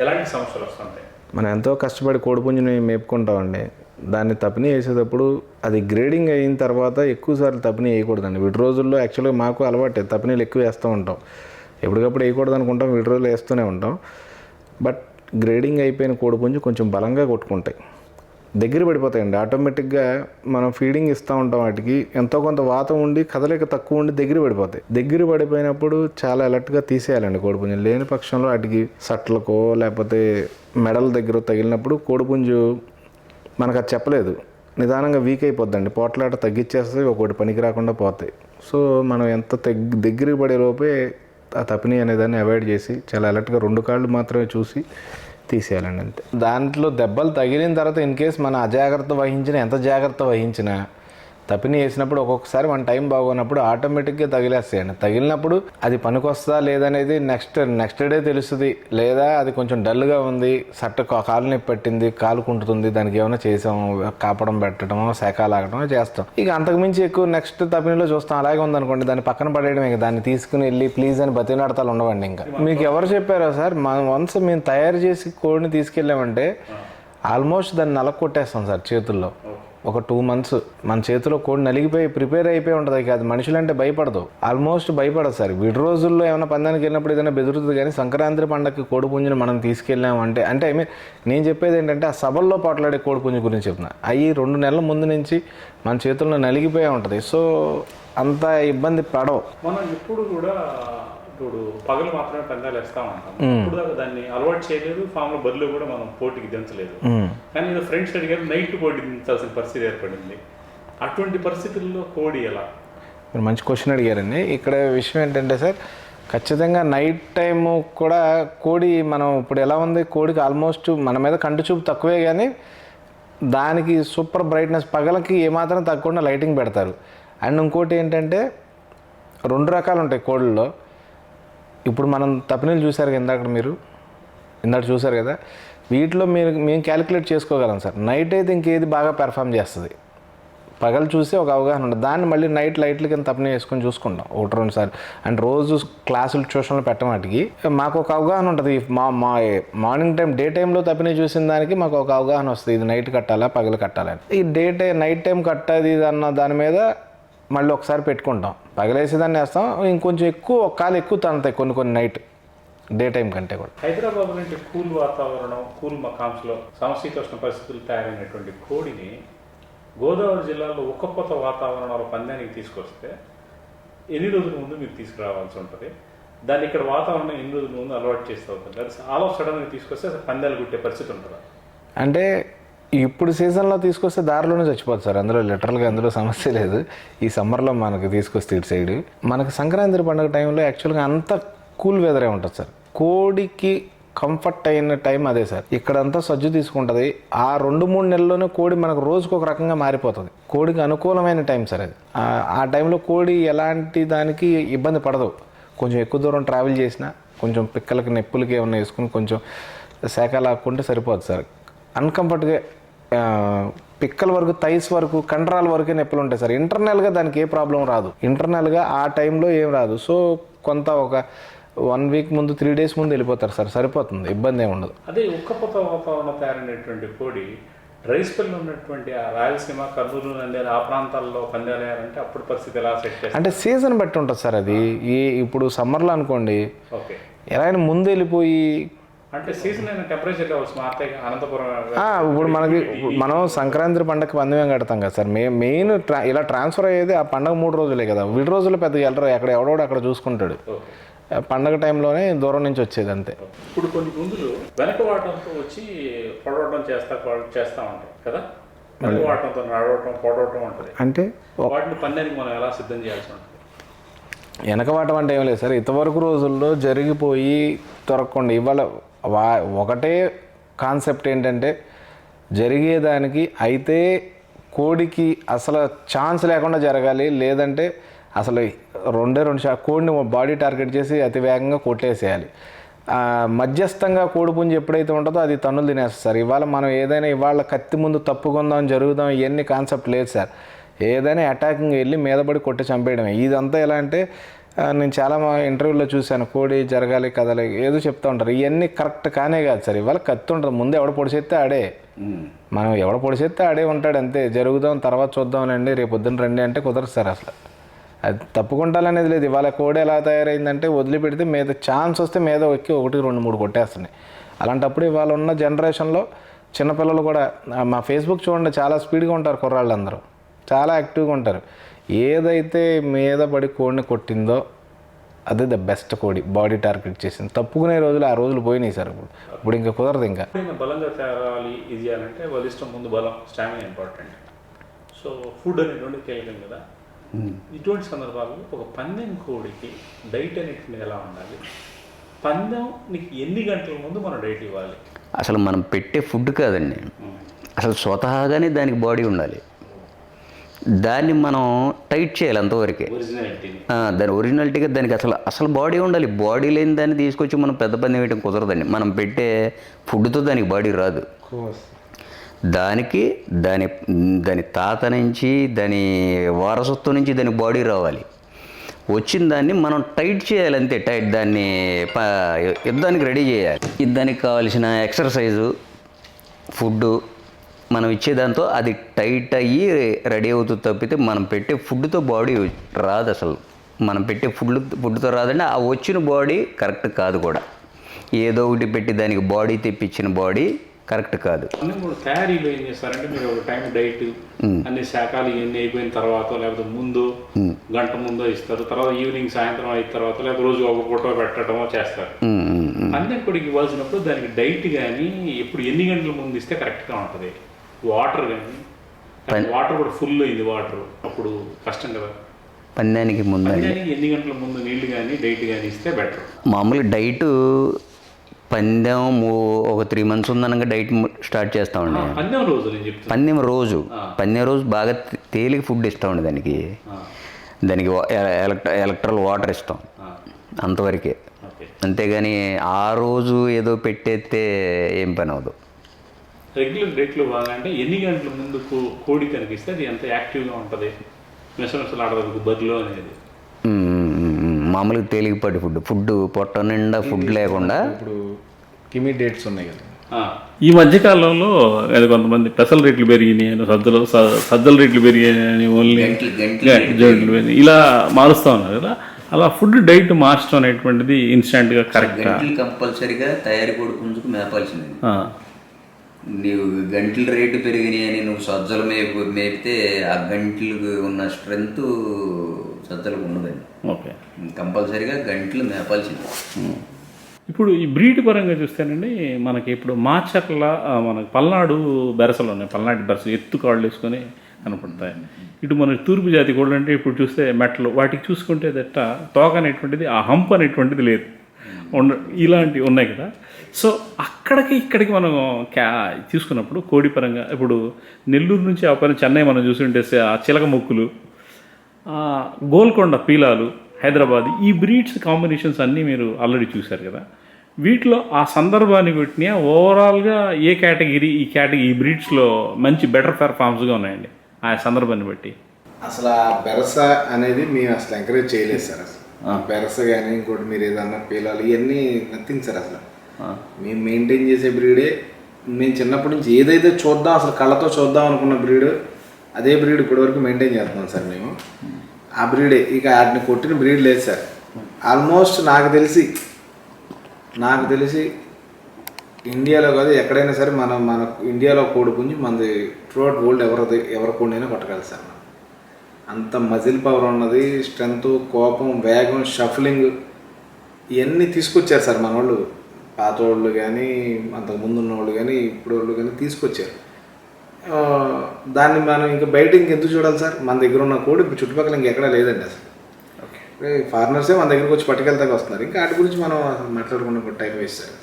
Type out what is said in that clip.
ఎలాంటి సమస్యలు వస్తుంటాయి? మనం ఎంతో కష్టపడి కోడిపుంజుని మేపుకుంటామండి. దాన్ని తపని వేసేటప్పుడు అది గ్రేడింగ్ అయిన తర్వాత ఎక్కువసార్లు తప్పని వేయకూడదండి. వీటి రోజుల్లో యాక్చువల్గా మాకు అలవాటే తపినీలు ఎక్కువ వేస్తూ ఉంటాం. ఎప్పటికప్పుడు వేయకూడదు అనుకుంటాం వీటి రోజులు వేస్తూనే ఉంటాం. బట్ గ్రేడింగ్ అయిపోయిన కోడిపుంజు కొంచెం బలంగా కొట్టుకుంటాయి. దగ్గర పడిపోతాయండి. ఆటోమేటిక్గా మనం ఫీడింగ్ ఇస్తూ ఉంటాం వాటికి. ఎంతో కొంత వాతం ఉండి కదలిక తక్కువ ఉండి దగ్గర పడిపోతాయి. దగ్గర పడిపోయినప్పుడు చాలా అలర్ట్గా తీసేయాలండి కోడిపుంజు లేని పక్షంలో వాటికి సట్లకో లేకపోతే మెడల దగ్గర తగిలినప్పుడు కోడిపుంజు మనకు అది చెప్పలేదు. నిదానంగా వీక్ అయిపోద్దండి. పోట్లాట తగ్గించేస్తే ఒకటి పనికి రాకుండా పోతాయి. సో మనం ఎంత తగ్గి దగ్గరికి పడే లోపే ఆ తప్పిని అనేదాన్ని అవాయిడ్ చేసి చాలా అలర్ట్గా రెండు కాళ్ళు మాత్రమే చూసి తీసేయాలండి అంతే. దాంట్లో దెబ్బలు తగిలిన తర్వాత ఇన్ కేస్ మన అజాగ్రత్త వహించిన ఎంత జాగ్రత్త వహించినా తపిని వేసినప్పుడు ఒక్కొక్కసారి మన టైం బాగోనప్పుడు ఆటోమేటిక్గా తగిలేస్తాయండి తగిలినప్పుడు అది పనికొస్తుందా లేదనేది నెక్స్ట్ నెక్స్ట్ డే తెలుస్తుంది. లేదా అది కొంచెం డల్గా ఉంది సట్ట కాలు నొప్పి పెట్టింది కాలు కుంటుతుంది దానికి ఏమైనా చేసాం కాపడం పెట్టడమో లాగడమో చేస్తాం. ఇక అంతకుమించి ఎక్కువ నెక్స్ట్ తపినిలో చూస్తాం. అలాగే ఉందనుకోండి దాన్ని పక్కన పడేయడం ఇక. దాన్ని తీసుకుని వెళ్ళి ప్లీజ్ అని బతిలాడతాలు ఉండవండి ఇంకా. మీకు ఎవరు చెప్పారో సార్ మనం వన్స్ మేము తయారు చేసి కోడిని తీసుకెళ్ళామంటే ఆల్మోస్ట్ దాన్ని నలక కొట్టేస్తాం సార్ చేతుల్లో. ఒక టూ మంత్స్ మన చేతిలో కోడి నలిగిపోయి ప్రిపేర్ అయిపోయి ఉంటుంది. ఇక అది మనుషులంటే భయపడదు. ఆల్మోస్ట్ భయపడదు సార్. విడి రోజుల్లో ఏమైనా పందానికి వెళ్ళినప్పుడు ఏదైనా బెదురుతుంది కానీ సంక్రాంతి పండగకి కోడి పుంజుని మనం తీసుకెళ్ళాము అంటే అంటే ఐ మీన్ నేను చెప్పేది ఏంటంటే ఆ సభల్లో పాటలాడే కోడి పుంజు గురించి చెప్తున్నా. అవి రెండు నెలల ముందు నుంచి మన చేతుల్లో నలిగిపోయి ఉంటుంది. సో అంత ఇబ్బంది పడవు. మనం ఎప్పుడు కూడా ఇప్పుడు పగలు మాత్రమే పందాలు వేస్తా ఉంటాం ఇప్పుడు దాకా దాన్ని అలవాటు చేయలేదు ఫామ్లో బదులు కూడా మనం పోటీకి దించలేదు. కానీ ఏదో ఫ్రెండ్స్ అడిగారు నైట్ పోటీ దించాల్సిన పరిస్థితి ఏర్పడింది. అటువంటి పరిస్థితుల్లో కోడి ఎలా? మీరు మంచి క్వశ్చన్ అడిగారండి. ఇక్కడ విషయం ఏంటంటే సార్ ఖచ్చితంగా నైట్ టైం కూడా కోడి మనం ఇప్పుడు ఎలా ఉంది? కోడికి ఆల్మోస్ట్ మన మీద కంటి చూపు తక్కువే కానీ దానికి సూపర్ బ్రైట్నెస్ పగలకి ఏమాత్రం తగ్గకుండా లైటింగ్ పెడతారు. అండ్ ఇంకోటి ఏంటంటే రెండు రకాలు ఉంటాయి కోళ్ళలో ఇప్పుడు మనం తపినీలు చూశారు కదా ఇందాక మీరు? ఇందాక చూశారు కదా? వీటిలో మీరు మేము క్యాలిక్యులేట్ చేసుకోగలం సార్. నైట్ అయితే ఇంకేది బాగా పెర్ఫామ్ చేస్తుంది. పగలు చూసి ఒక అవగాహన ఉంటుంది. దాన్ని మళ్ళీ నైట్ లైట్లు కింద తప్పని వేసుకొని చూసుకుంటాం. ఒకటి రెండు సార్లు. అండ్ రోజు క్లాసులు ట్యూషన్లు పెట్టమాటికి మాకు ఒక అవగాహన ఉంటుంది. మా మా మార్నింగ్ టైం డే టైంలో తప్పని చూసిన దానికి మాకు ఒక అవగాహన వస్తుంది. ఇది నైట్ కట్టాలా పగలు కట్టాలని ఈ డే టైం నైట్ టైం కట్టది అన్న దాని మీద మళ్ళీ ఒకసారి పెట్టుకుంటాం. పగలేసి దాన్ని వేస్తాం. ఇంకొంచెం ఎక్కువ ఒక కాలు ఎక్కువ తంతాయి కొన్ని కొన్ని నైట్ డే టైం కంటే కూడా. హైదరాబాద్ నుండి కూల్ వాతావరణం కూల్ మకాంస్లో సమశీతోష్ణ పరిస్థితులు తయారైనటువంటి కోడిని గోదావరి జిల్లాలో ఉక్కపోత వాతావరణంలో పందానికి తీసుకొస్తే ఎన్ని రోజుల ముందు మీరు తీసుకురావాల్సి ఉంటుంది? దాన్ని ఇక్కడ వాతావరణం ఎన్ని రోజుల ముందు అలవాటు చేస్తూ ఉంటుంది అది ఆల్ సడన్గా తీసుకొస్తే పందాలు కుట్టే పరిస్థితి ఉంటుందా? అంటే ఇప్పుడు సీజన్లో తీసుకొస్తే దారిలోనే చచ్చిపోతుంది సార్. అందులో లిటరల్గా అందులో సమస్య లేదు. ఈ సమ్మర్లో మనకు తీసుకొస్తే ఇటు సైడ్ మనకు సంక్రాంతి పండుగ టైంలో యాక్చువల్గా అంత కూల్ వెదరే ఉంటుంది సార్. కోడికి కంఫర్ట్ అయిన టైం అదే సార్. ఇక్కడంతా సజ్జు తీసుకుంటుంది. ఆ రెండు మూడు నెలల్లోనే కోడి మనకు రోజుకు ఒక రకంగా మారిపోతుంది. కోడికి అనుకూలమైన టైం సార్ అది. ఆ- టైంలో కోడి ఎలాంటి దానికి ఇబ్బంది పడదు. కొంచెం ఎక్కువ దూరం ట్రావెల్ చేసినా కొంచెం పిక్కలకి నొప్పులకి ఏమైనా వేసుకుని కొంచెం శాఖ లాక్కుంటే సరిపోతుంది సార్. అన్కంఫర్ట్గా పిక్కల వరకు థైస్ వరకు కండరాల వరకే నొప్పులు ఉంటాయి సార్. ఇంటర్నల్గా దానికి ఏ ప్రాబ్లం రాదు. ఇంటర్నల్గా ఆ టైంలో ఏం రాదు. సో కొంత ఒక వన్ వీక్ ముందు త్రీ డేస్ ముందు వెళ్ళిపోతారు సార్. సరిపోతుంది. ఇబ్బంది ఏమి ఉండదు. అదే ఉక్కపోత వాతావరణం తయారైనటువంటి కోడి రైస్ పల్లి ఉన్నటువంటి ఆ రాయలసీమ కర్నూలు నంద్యాల ఆ ప్రాంతాల్లో పందాలు వేయాలంటే అప్పుడు పరిస్థితి ఎలా సెట్ అంటే సీజన్ బట్టి ఉంటుంది సార్ అది. ఈ ఇప్పుడు సమ్మర్లో అనుకోండి ఓకే. ఎలా అయినా ముందు వెళ్ళిపోయి అంటే సీజన్ అయిన టెంపరేచర్ లెవెల్స్ మారుతాయి కదా, అనంతపురం ఇప్పుడు మనకి మనం సంక్రాంతి పండగకి పందెం కడతాం కదా సార్. మే మెయిన్ ట్రా ఇలా ట్రాన్స్ఫర్ అయ్యేది ఆ పండగ మూడు రోజులే కదా. విడి రోజులు పెద్దగా వెళ్ళరు ఎక్కడ ఎవడోడు అక్కడ చూసుకుంటాడు. పండగ టైంలోనే దూరం నుంచి వచ్చేది అంతే. ఇప్పుడు కొన్ని గుంజులు వెనకవాటంతో వచ్చి పొడవడం చేస్తా చేస్తా ఉంటాయి కదా. వెనకవాటంతో నడవటం పొడవటం ఉంటుంది. అంటే వాటిని పందానికి మనం ఎలా సిద్ధం చేయాల్సి ఉంటుంది? వెనకవాటం అంటే ఏం లేదు సార్. ఇంతవరకు రోజుల్లో జరిగిపోయి దొరకకుండా ఇవాళ వా ఒకటే కాన్సెప్ట్ ఏంటంటే జరిగేదానికి అయితే కోడికి అసలు ఛాన్స్ లేకుండా జరగాలి లేదంటే అసలు రెండే రెండు షా కోడిని బాడీ టార్గెట్ చేసి అతి వేగంగా కొట్టేసేయాలి. మధ్యస్థంగా కోడిపుంజి ఎప్పుడైతే ఉంటుందో అది తన్నులు తినేస్తారు సార్. ఇవాళ మనం ఏదైనా ఇవాళ కత్తి ముందు తప్పుకుందాం జరుగుదాం ఇవన్నీ కాన్సెప్ట్ లేదు సార్. ఏదైనా అటాకింగ్ వెళ్ళి మీద పడి కొట్టి చంపేయడమే. ఇదంతా ఎలా అంటే నేను చాలా మా ఇంటర్వ్యూలో చూశాను కోడి జరగాలి కదలి ఏదో చెప్తూ ఉంటారు. ఇవన్నీ కరెక్ట్ కానే కాదు సార్. ఇవాళ కత్తి ఉంటుంది. ముందు ఎవడ పొడిచేస్తే ఆడే. మనం ఎవడ పొడిచేస్తే ఆడే ఉంటాడు అంతే. జరుగుదాం తర్వాత చూద్దామనండి రేపు పొద్దున్న రండి అంటే కుదరదు సార్ అసలు. అది తప్పుకుంటాలనేది లేదు. ఇవాళ కోడి ఎలా తయారైందంటే వదిలిపెడితే మీద ఛాన్స్ వస్తే మీద ఎక్కి ఒకటి రెండు మూడు కొట్టేస్తున్నాయి. అలాంటప్పుడు ఇవాళ ఉన్న జనరేషన్లో చిన్నపిల్లలు కూడా మా ఫేస్బుక్ చూడండి చాలా స్పీడ్గా ఉంటారు కుర్రాళ్ళు అందరూ చాలా యాక్టివ్గా ఉంటారు. ఏదైతే మీద పడి కోడిని కొట్టిందో అదే ద బెస్ట్ కోడి బాడీ టార్గెట్ చేసింది. తప్పుకునే రోజులు ఆ రోజులు పోయినాయి సార్ ఇప్పుడు. ఇప్పుడు ఇంకా కుదరదు ఇంకా. బలంగా తయారాలి ఇది చేయాలంటే బలిష్టం ముందు బలం స్టామినా ఇంపార్టెంట్. సో ఫుడ్ అనేటువంటి కీలకం కదా. ఇటువంటి సందర్భాల్లో ఒక పందెం కోడికి డైట్ అనేటువంటి ఎలా ఉండాలి? పందెం నీకు ఎన్ని గంటల ముందు మనం డైట్ ఇవ్వాలి? అసలు మనం పెట్టే ఫుడ్ కాదండి. అసలు స్వతహాగానే దానికి బాడీ ఉండాలి. దాన్ని మనం టైట్ చేయాలి అంతవరకే. దాని ఒరిజినాలిటీగా దానికి అసలు అసలు బాడీ ఉండాలి. బాడీ లేని దాన్ని తీసుకొచ్చి మనం పెద్ద పని వేయడం కుదరదండి. మనం పెట్టే ఫుడ్తో దానికి బాడీ రాదు. దానికి దాని దాని తాత నుంచి దాని వారసత్వం నుంచి దాని బాడీ రావాలి. వచ్చిన దాన్ని మనం టైట్ చేయాలి అంతే. టైట్ దాన్ని యుద్ధానికి రెడీ చేయాలి. యుద్ధానికి కావాల్సిన ఎక్సర్సైజు ఫుడ్డు మనం ఇచ్చేదాంతో అది టైట్ అయ్యి రెడీ అవుతుంది తప్పితే మనం పెట్టే ఫుడ్తో బాడీ రాదు అసలు. మనం పెట్టే ఫుడ్ ఫుడ్తో రాదంటే ఆ వచ్చిన బాడీ కరెక్ట్ కాదు కూడా. ఏదో ఒకటి పెట్టి దానికి బాడీ తెప్పించిన బాడీ కరెక్ట్ కాదు. కూడా తయారీలో ఏం చేస్తారంటే మీరు ఒక టైం డైట్ అన్ని శాఖలు ఇవన్నీ అయిపోయిన తర్వాత లేకపోతే ముందు గంట ముందో ఇస్తారు తర్వాత ఈవినింగ్ సాయంత్రం అయిన తర్వాత లేదా రోజు ఒక ఫోటో పెట్టడమో చేస్తారు. పందెం కొడికి ఇవ్వాల్సినప్పుడు దానికి డైట్ కానీ ఎప్పుడు ఎన్ని గంటల ముందు ఇస్తే కరెక్ట్గా ఉంటుంది? వాటర్ కానీ వాటర్ కూడా ఫుల్ అయింది వాటర్. అప్పుడు కష్టం కదా. పందానికి పందానికి ఎన్ని గంటల ముందు నీళ్ళు కానీ డైట్ కానీ ఇస్తే బెటర్. మామూలుగా డైట్ పందెం ఒక త్రీ మంత్స్ ఉందనగా డైట్ స్టార్ట్ చేస్తామండి పందెం రోజు పందెం రోజు. పందెం రోజు బాగా తేలిక ఫుడ్ ఇస్తామండి దానికి. దానికి ఎలక్ట్ర ఎలక్ట్రల్ వాటర్ ఇస్తాం. అంతవరకే. అంతేగాని ఆ రోజు ఏదో పెట్టేస్తే ఏం పని అవ్వదు. రెగ్యులర్ డైట్లో బాగా అంటే ఎన్ని గంటల ముందు కో- కోడి కనిపిస్తే అది ఎంత యాక్టివ్గా ఉంటుంది? మెసమెసలు ఆడదు బరిలో అనేది. మామూలుగా తేలికపాటి ఫుడ్. ఫుడ్ పొట్ట నిండా ఫుడ్ లేకుండా ఇప్పుడు కిమీ డేట్స్ ఉన్నాయి కదా. ఈ మధ్య కాలంలో అది కొంతమంది పెసల రేట్లు పెరిగినాయి అని సజ్జలు స- సజ్జల రేట్లు పెరిగాయని ఓన్లీ జోడ్లు పెరిగినాయి. ఇలా మారుస్తా ఉన్నారు కదా. అలా ఫుడ్ డైట్ మార్చడం అనేటువంటిది ఇన్స్టెంట్గా కరెక్టా కంపల్సరిగా తయారీ కూడా మేపాల్సింది. నీవు గంటల రేటు పెరిగినాయని నువ్వు సజ్జలు మేపు మేపితే ఆ గంటలకు ఉన్న స్ట్రెంగ్త్ సజ్జలకు ఉండదండి ఓకే. కంపల్సరిగా గంటలు మేపాల్సిందే. ఇప్పుడు ఈ బ్రీడ్ పరంగా చూస్తేనండి మనకి ఇప్పుడు మాచర్ల మనకి పల్నాడు బెరసలు ఉన్నాయి. పల్నాటి బెరస ఎత్తు కాళ్ళు వేసుకొని కనపడతాయి. ఇటు మన తూర్పు జాతి కూడా అంటే ఇప్పుడు చూస్తే మెట్టలు వాటికి చూసుకుంటే దట్ట తోక అనేటువంటిది ఆ హంప్ అనేటువంటిది లేదు. ఉండ ఇలాంటివి ఉన్నాయి కదా. సో అక్కడికి ఇక్కడికి మనం క్యా తీసుకున్నప్పుడు కోడి పరంగా ఇప్పుడు నెల్లూరు నుంచి ఆ పైన చెన్నై మనం చూసుంటే ఆ చిలక మొక్కులు ఆ, గోల్కొండ పీలాలు హైదరాబాద్ ఈ బ్రీడ్స్ కాంబినేషన్స్ అన్నీ మీరు ఆల్రెడీ చూశారు కదా. వీటిలో ఆ సందర్భాన్ని పెట్టిన ఓవరాల్గా ఏ కేటగిరీ ఈ కేటగిరీ ఈ బ్రీడ్స్లో మంచి బెటర్ పెర్ఫార్మ్స్గా ఉన్నాయండి ఆ సందర్భాన్ని బట్టి. అసలు ఆ బెరస అనేది మేము అసలు ఎంకరేజ్ చేయలేదు సార్ అసలు. ఆ. బెరస కానీ ఇంకోటి మీరు ఏదన్నా పీలాలు ఇవన్నీ నథింగ్ సార్ అసలు. మేము మెయింటైన్ చేసే బ్రీడే మేము చిన్నప్పటి నుంచి ఏదైతే చూద్దాం అసలు కళ్ళతో చూద్దాం అనుకున్న బ్రీడ్ అదే బ్రీడ్ ఇప్పటివరకు మెయింటైన్ చేస్తున్నాం సార్ మేము. ఆ బ్రీడే ఇక వాటిని కొట్టిన బ్రీడ్ లేదు సార్. ఆల్మోస్ట్ నాకు తెలిసి నాకు తెలిసి ఇండియాలో కాదు ఎక్కడైనా సరే మనం మన ఇండియాలో కోడి పుంజి మనది త్రూఅవుట్ వరల్డ్ ఎవరిది ఎవరి కోడినైనా కొట్టగలదు సార్ అంత మజిల్ పవర్ ఉన్నది స్ట్రెంగ్త్ కోపం వేగం షఫలింగ్ ఇవన్నీ తీసుకొచ్చారు సార్ మన వాళ్ళు పాత వాళ్ళు కానీ అంతకు ముందు ఉన్న వాళ్ళు కానీ ఇప్పుడు వాళ్ళు కానీ తీసుకొచ్చారు దాన్ని మనం ఇంకా బయట ఇంకెందుకు చూడాలి సార్? మన దగ్గర ఉన్న కోడి ఇప్పుడు చుట్టుపక్కల ఇంకెక్కడా లేదండి అసలు. ఫారినర్సే మన దగ్గరకు వచ్చి పట్టుకెళ్తాక వస్తున్నారు. ఇంకా వాటి గురించి మనం మాట్లాడుకున్న టైం వేస్ట్ సార్.